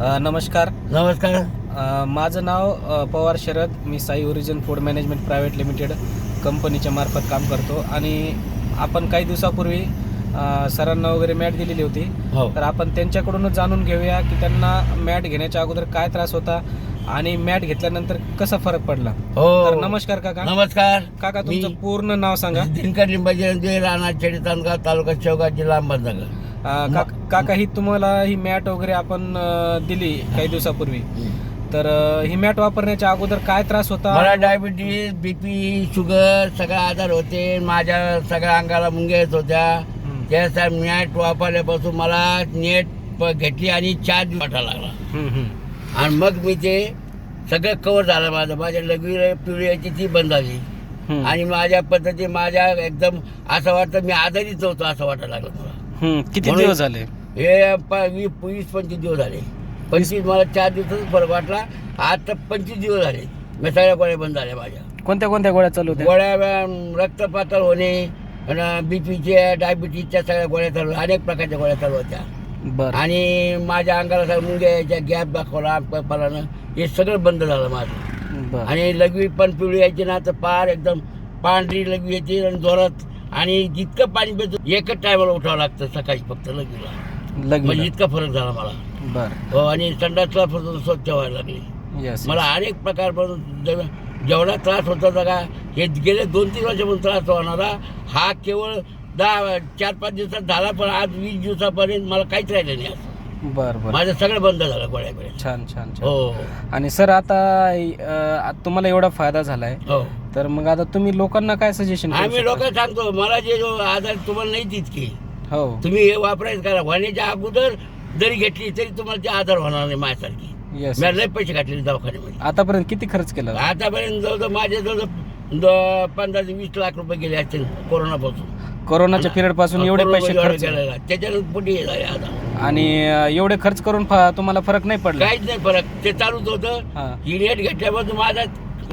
अ, नमस्कार. नमस्कार. अ, माझं नाव अ, पवार शरद. मी Sai origin food management private limited कंपनीच्या मार्फत काम करतो. आणि आपण काही दिवसापूर्वी अ, सरांना वगैरे मॅट दिलेली होती. हो. तर आपण त्यांच्याकडूनच जाणून घेऊया की त्यांना मॅट घेण्याच्या अगोदर काय त्रास होता आणि मॅट घेतल्यानंतर कसा फरक पडला? तर हो नमस्कार काका. नमस्कार. काका तुमचं मी- पूर्ण नाव सांगा. दिनकर लिंबाची रणजी राणा खेडी तालुका तालुका शेवगाव जिल्हा अहमदनगर. अ, काक- ही तुम्हाला ही मॅट वगैरे आपण दिली काही दिवसापूर्वी तर ही मॅट वापरण्याच्या अगोदर काय त्रास होता मला डायबिटीज बीपी शुगर सगळे आजार होते माझ्या सगळ्या अंगाला मुंग्या येत होत्या. त्याचा मॅट वापरल्यापासून मला नेट घेतली आणि चार दिवस वाटायला लागला. आणि मग मी ते सगळं कव्हर झालं माझं माझ्या लघवी पिवळी यायची ती बंद झाली. आणि माझ्या पद्धती माझ्या एकदम असं वाटतं मी आजारीच नव्हतो असं वाटायला लागलं मला. किती म्हणून- दिवस झाले? हे प- वीस वीस पंचवीस दिवस झाले. पंचवीस मला चार दिवसाचा फरक वाटला. आज तर पंचवीस दिवस झाले. मी सगळ्या गोळ्या बंद झाल्या माझ्या. कोणत्या कोणत्या गोळ्या चालू होत्या? गोळ्या अं, रक्तपातळ होणे बीपीच्या डायबिटीजच्या सगळ्या गोळ्या चालू अनेक प्रकारच्या गोळ्या चालू होत्या. बर. आणि माझ्या अंगाला सगळ्या मुंग्या यायच्या गॅप दाखवला पलानं. हे सगळं बंद झालं माझं. बर. आणि लघवी पण पिवळी यायची ना तर पार एकदम पांढरी लघवी यायची आणि जोरात आणि जितकं पाणी पितो एकच टायमाला उठावं लागतं सकाळी फक्त लघवीला म्हणजे इतका फरक झाला मला. बर. हो आणि संडासला फक्त स्वच्छ व्हायला लागली. मला अनेक जेव- जेवढा त्रास होता का हे गेले दोन तीन वर्षापासून त्रास होणारा हा केवळ दहा चार पाच दिवसात झाला पण आज वीस दिवसापर्यंत मला काहीच राहिलं नाही आज. बर बर. माझं सगळं बंद झालं गोळ्या गोळ्या छान छान छान. हो. आणि सर आता तुम्हाला एवढा फायदा झालाय. हो. तर मग आता तुम्ही लोकांना काय सजेशन आम्ही लोक सांगतो मला जे जो आजार तुम्हाला नाही तितके. हो. तुम्ही हे वापरायचं करा. होण्याच्या अगोदर जरी घेतली तरी तुम्हाला ते आजार होणार नाही माझ्यासारखी. येस मी लय पैसे घातले दवाखान्यामध्ये. आतापर्यंत किती खर्च केला? आतापर्यंत जवळजवळ माझे जवळजवळ द- पंधरा ते वीस लाख रुपये गेले असतील कोरोनापासून. कोरोनाच्या पिरियडपासून एवढे पैसे खर्च केलेला. त्याच्यानंतर पुढे झाले आता. आणि अ, एवढे खर्च करून फा- तुम्हाला फरक नाही पडला? काहीच नाही फरक. ते चालूच होतं. हा. ही नेट घेतल्यापासून माझ्या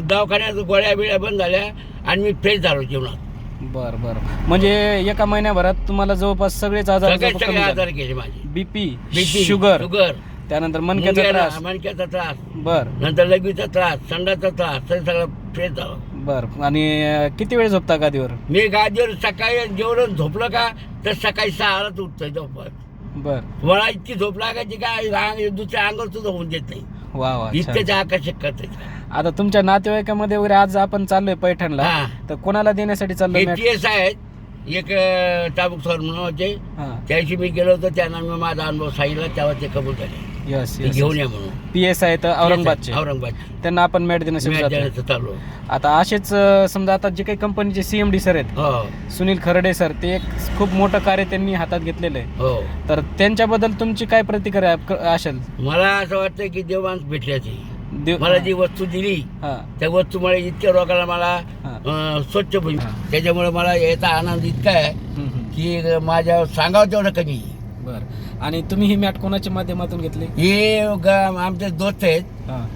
दवाखान्यात गोळ्या बिळ्या बंद झाल्या आणि मी फ्रेश झालो जीवनात बर बर. म्हणजे एका महिन्याभरात तुम्हाला जवळपास सगळेच आजार सगळे सगळे. आजार गेले माझे. बीपी BP, शुगर शुगर त्यानंतर मनक्याचा मुंग्याला, त्रास. मणक्याचा त्रास. बर. नंतर लघवीचा त्रास संडाचा त्रास ते सगळं फ्रेश झालं. बर. आणि अ, किती वेळ झोपता गादीवर? मी गादीवर सकाळी जेवण झोपलं का तर सकाळी सहालाच उठतोय झोपत. बर. मला इतकी झोप लागायची का अंग- दुसऱ्या अंगावर सुद्धा होऊन देत नाही. वा वा छान. इतकेच आकर्षक करते आता तुमच्या नातेवाईकामध्ये वगैरे आज आपण चाललोय पैठणला हा. तर कोणाला देण्यासाठी चाललोय मॅट? आहेत एक अं, टाबुक सर म्हणून होते हा त्याशी मी गेलो होतो त्यांना मी माझा अनुभव सांगितला तेव्हा ते कबूल झाले यस ते घेऊन या म्हणून. पी एस आहे तर औरंगाबादचे. औरंगाबाद त्यांना आपण मॅट. देण्याचं चालू. आता असेच अ, समजा आता जे काही कंपनीचे सीएमडी सर आहेत हो. सुनील खरडे सर ते एक खूप मोठं कार्य त्यांनी हातात घेतलेलं आहे. हो. तर त्यांच्याबद्दल तुमची काय प्रतिक्रिया क- असेल. मला असं वाटतं की देवांस भेटल्याची देव- मला जी वस्तू दिली हा. त्या वस्तूमुळे इतक्या लोकांना मला हा. अं, स्वच्छ भूमी हा. त्याच्यामुळे मला याचा आनंद इतका आहे हम्म, हम्म. की माझ्या सांगावं तेवढं कमी. बर. आणि तुम्ही ही मॅट कोणाच्या माध्यमातून घेतली? हे ग- आमचे दोस्त आहेत. हा.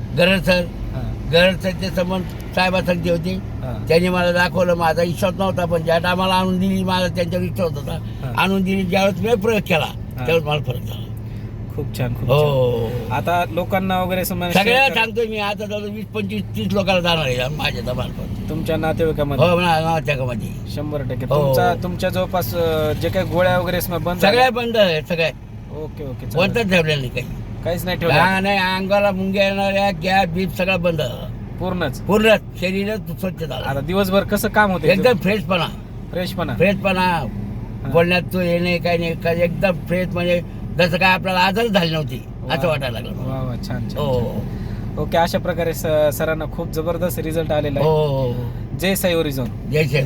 सर. हा. गरज सरचे संबंध साहेबासारखे होते. हा. त्यांनी मला दाखवलं. माझा विश्वास नव्हता पण ज्या टायमाला आणून दिली माझा त्यांच्यावर विश्वास होता. हा. आणून दिली ज्यावेळेस मी प्रयोग केला. त्यावेळेस मला फरक झाला. खूप छान खूप छान. हो आता लोकांना वगैरे समजा सगळ्याला करा. सांगतोय मी आता जवळ वीस पंचवीस तीस लोकांना जाणार आहे माझ्या दबाणपण तुमच्या नातेवाईकामध्ये? हो ना त्यामध्ये शंभर टक्के. हो. तुमचा तुमच्या जवळपास अ, जे काही गोळ्या वगैरे बंद सगळ्या? बंद आहे सगळ्या. ओके ओके चालेल. कोणतंच ठेवलेलं नाही काही. काहीच नाही ठेवलं? हा, नाही अंगाला मुंग्या येणाऱ्या गॅस बीप सगळं बंद. पूर्णच? पूर्ण शरीर स्वच्छ आता झालं दिवसभर कसं काम होतं एकदम फ्रेशपणा. फ्रेशपणा. फ्रेशपणा. बोलण्यात तो येणे काही नाही एकदम फ्रेश म्हणजे जसं काय आपल्याला आजार झाली नव्हती असं. वाटायला लागलं मला. वा वा छान छान हो छान. ओके अशा प्रकारे स- सरांना खूप जबरदस्त रिझल्ट आलेला हो आहे हो, हो जय साई ओरिझोन जय श्री